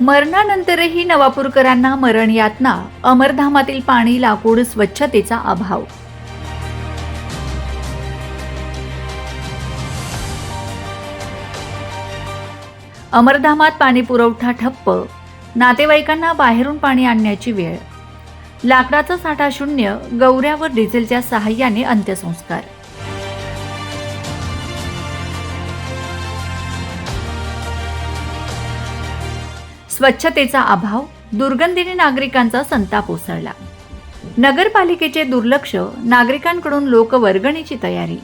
मरणानंतरही नवापूरकरांना मरण यातना अमरधामातील पाणी लाकूड स्वच्छतेचा अभाव. अमरधामात पाणी पुरवठा ठप्प नातेवाईकांना बाहेरून पाणी आणण्याची वेळ. लाकडाचा साठा शून्य गौऱ्यावर डिझेलच्या सहाय्याने अंत्यसंस्कार. स्वच्छतेचा अभाव दुर्गंधीने नागरिकांचा संताप उसळला. नगरपालिकेचे दुर्लक्ष नागरिकांकडून लोकवर्गणीची तयारी.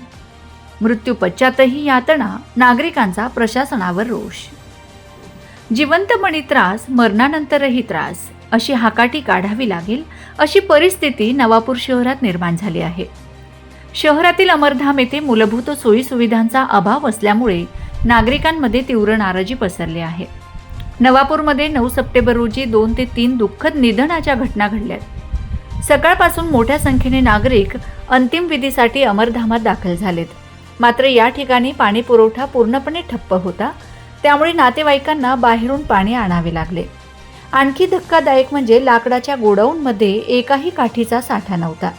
मृत्यू पश्चातही यातना नागरिकांचा प्रशासनावर रोष. जिवंतपणी त्रास मरणानंतरही त्रास अशी हाकाटी काढावी लागेल अशी परिस्थिती नवापूर शहरात निर्माण झाली आहे. शहरातील अमरधाम येथे मूलभूत सोयीसुविधांचा अभाव असल्यामुळे नागरिकांमध्ये तीव्र नाराजी पसरली आहे. नवापूरमध्ये नऊ सप्टेंबर रोजी दोन ते तीन दुःखद निधनाच्या घटना घडल्यात. सकाळपासून मोठ्या संख्येने नागरिक अंतिम विधीसाठी अमरधामात दाखल झालेत. मात्र या ठिकाणी पाणी पुरवठा पूर्णपणे ठप्प होता. त्यामुळे नातेवाईकांना बाहेरून पाणी आणावे लागले. आणखी धक्कादायक म्हणजे लाकडाच्या गोडाऊनमध्ये एकाही काठीचा साठा नव्हता.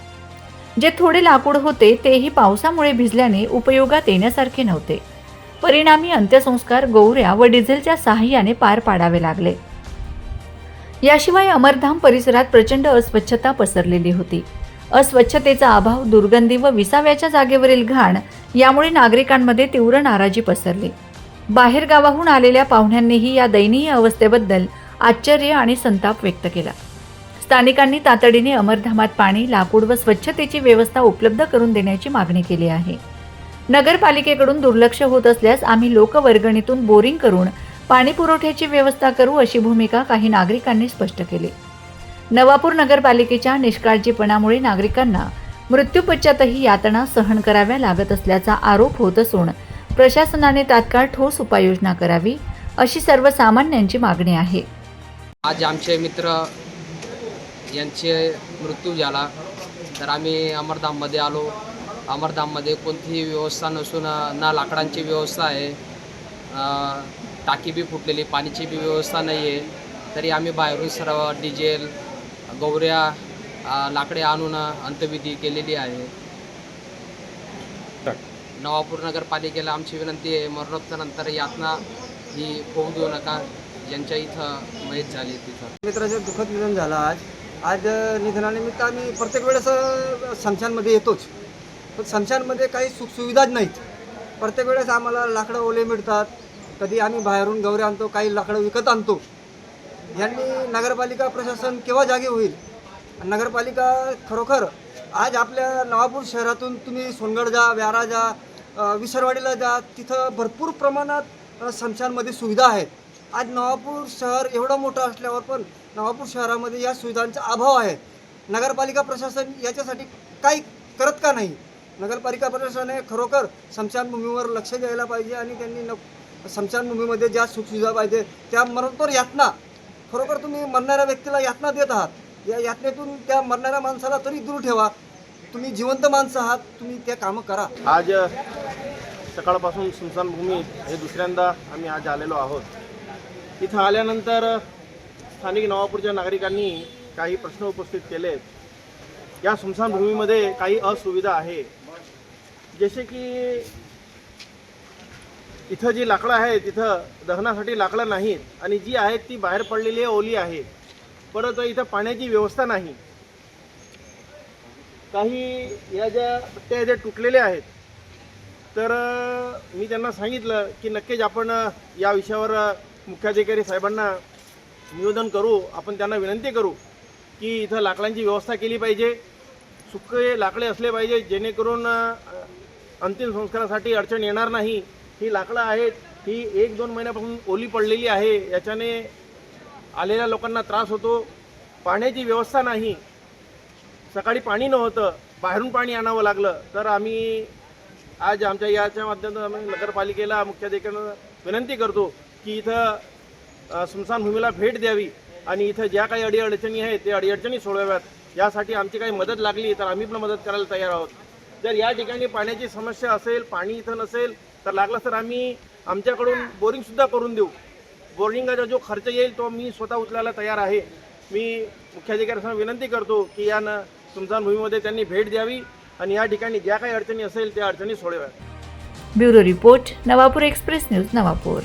जे थोडे लाकूड होते तेही पावसामुळे भिजल्याने उपयोगात येण्यासारखे नव्हते. परिणामी अंत्यसंस्कार गौऱ्या व डिझेलच्या सहाय्याने पार पाडावे लागले. याशिवाय अमरधाम परिसरात प्रचंड अस्वच्छता पसरलेली होती. अस्वच्छतेचा अभाव दुर्गंधी व विसाव्याच्या जागेवरील घाण यामुळे नागरिकांमध्ये तीव्र नाराजी पसरली. बाहेरगावाहून आलेल्या पाहुण्यांनीही या दयनीय अवस्थेबद्दल आश्चर्य आणि संताप व्यक्त केला. स्थानिकांनी तातडीने अमरधामात पाणी लाकूड व स्वच्छतेची व्यवस्था उपलब्ध करून देण्याची मागणी केली आहे. नगरपालिकेकडून दुर्लक्ष होत असल्यास आम्ही लोकवर्गणीतून बोरिंग करून पाणीपुरवठ्याची व्यवस्था करू अशी भूमिका काही नागरिकांनी स्पष्ट केली. नवापूर नगरपालिकेच्या निष्काळजीपणामुळे नागरिकांना मृत्यूपश्चातही यातना सहन कराव्या लागत असल्याचा आरोप होत असून प्रशासनाने तात्काळ ठोस उपाययोजना करावी अशी सर्वसामान्यांची मागणी आहे. आज आमचे मित्र यांचे मृत्यू झाला. तर आम्ही अमरधाममध्ये आलो. अमरधाममध्ये कोणतीही व्यवस्था नसून ना लाकडांची व्यवस्था आहे. टाकी बी फुटलेली पाण्याची बी व्यवस्था नाही आहे तरी आम्ही बाहेरून सर्व डिझेल गौऱ्या लाकडे आणून अंतविधी केलेली आहे. नवापूर नगरपालिकेला आमची विनंती आहे मरणोत्तरानंतर यातना ही होऊ देऊ नका. ज्यांच्या इथं मयत झाली तिथं. मित्राचं दुःखद निधन झालं आज. आज निधनानिमित्त आम्ही प्रत्येक वेळेस संशांमध्ये येतोच. पण समशानमध्ये काही सुखसुविधाच नाहीत. प्रत्येक वेळेस आम्हाला लाकडं ओले मिळतात. कधी आम्ही बाहेरून गौरे आणतो काही लाकडं विकत आणतो. यांनी नगरपालिका प्रशासन केव्हा जागे होईल? नगरपालिका खरोखर आज आपल्या नवापूर शहरातून तुम्ही सोनगड जा व्यारा जा विसरवाडीला जा तिथं भरपूर प्रमाणात समशानमध्ये सुविधा आहेत. आज नवापूर शहर एवढं मोठं असल्यावर पण नवापूर शहरामध्ये या सुविधांचा अभाव आहे. नगरपालिका प्रशासन याच्यासाठी काही करत का नाही? नगरपालिका प्रशासनाने खरोखर स्मशानभूमीवर लक्ष द्यायला पाहिजे आणि त्यांनी न स्मशानभूमीमध्ये ज्या सुखसुविधा पाहिजे त्या मरणोत्तर यातना खरोखर तुम्ही मरणाऱ्या व्यक्तीला यातना देत आहात. या यातनेतून त्या मरणाऱ्या माणसाला तरी दूर ठेवा. तुम्ही जिवंत माणसं आहात तुम्ही त्या कामं करा. आज सकाळपासून स्मशानभूमी हे दुसऱ्यांदा आम्ही आज आलेलो आहोत. इथं आल्यानंतर स्थानिक नवापूरच्या नागरिकांनी काही प्रश्न उपस्थित केले या स्मशानभूमीमध्ये काही असुविधा आहे. जसे की इथं जी लाकडं आहेत तिथं दहनासाठी लाकडं नाहीत आणि जी आहेत ती बाहेर पडलेली आहे ओली आहे. परत इथं पाण्याची व्यवस्था नाही. काही या ज्या पट्ट्या ज्या तुटलेल्या आहेत तर मी त्यांना सांगितलं की नक्कीच आपण या विषयावर मुख्याधिकारी साहेबांना निवेदन करू. आपण त्यांना विनंती करू की इथं लाकडांची व्यवस्था केली पाहिजे. सुके लाकडे असले पाहिजे जेणेकरून अंतिम संस्कारासाठी अडचण येणार नाही. ही लाकडं आहेत ही एक दोन महिन्यापासून ओली पडलेली आहे. याच्याने आलेल्या लोकांना त्रास होतो. पाण्याची व्यवस्था नाही. सकाळी पाणी नव्हतं. बाहेरून पाणी आणावं लागलं. तर आम्ही आज आमच्या याच्या माध्यमातून आम्ही नगरपालिकेला मुख्याधिकाऱ्यांना विनंती करतो की इथं स्मशानभूमीला भेट द्यावी आणि इथं ज्या काही अडीअडचणी आहेत ते अडीअडचणी सोडवाव्यात. यासाठी आमची काही मदत लागली तर आम्ही पण मदत करायला तयार आहोत. जर या ठिकाणी पाण्याची समस्या असेल पाणी इथं नसेल तर लागलं तर आम्ही आमच्याकडून बोरिंगसुद्धा करून देऊ. बोर्डिंगचा जो खर्च येईल तो मी स्वतः उचलायला तयार आहे. मी मुख्याधिकाऱ्यांना विनंती करतो की या न भूमीमध्ये त्यांनी भेट द्यावी आणि या ठिकाणी ज्या काही अडचणी असेल त्या अडचणी सोडव्यात bureau report Navapur express news Navapur.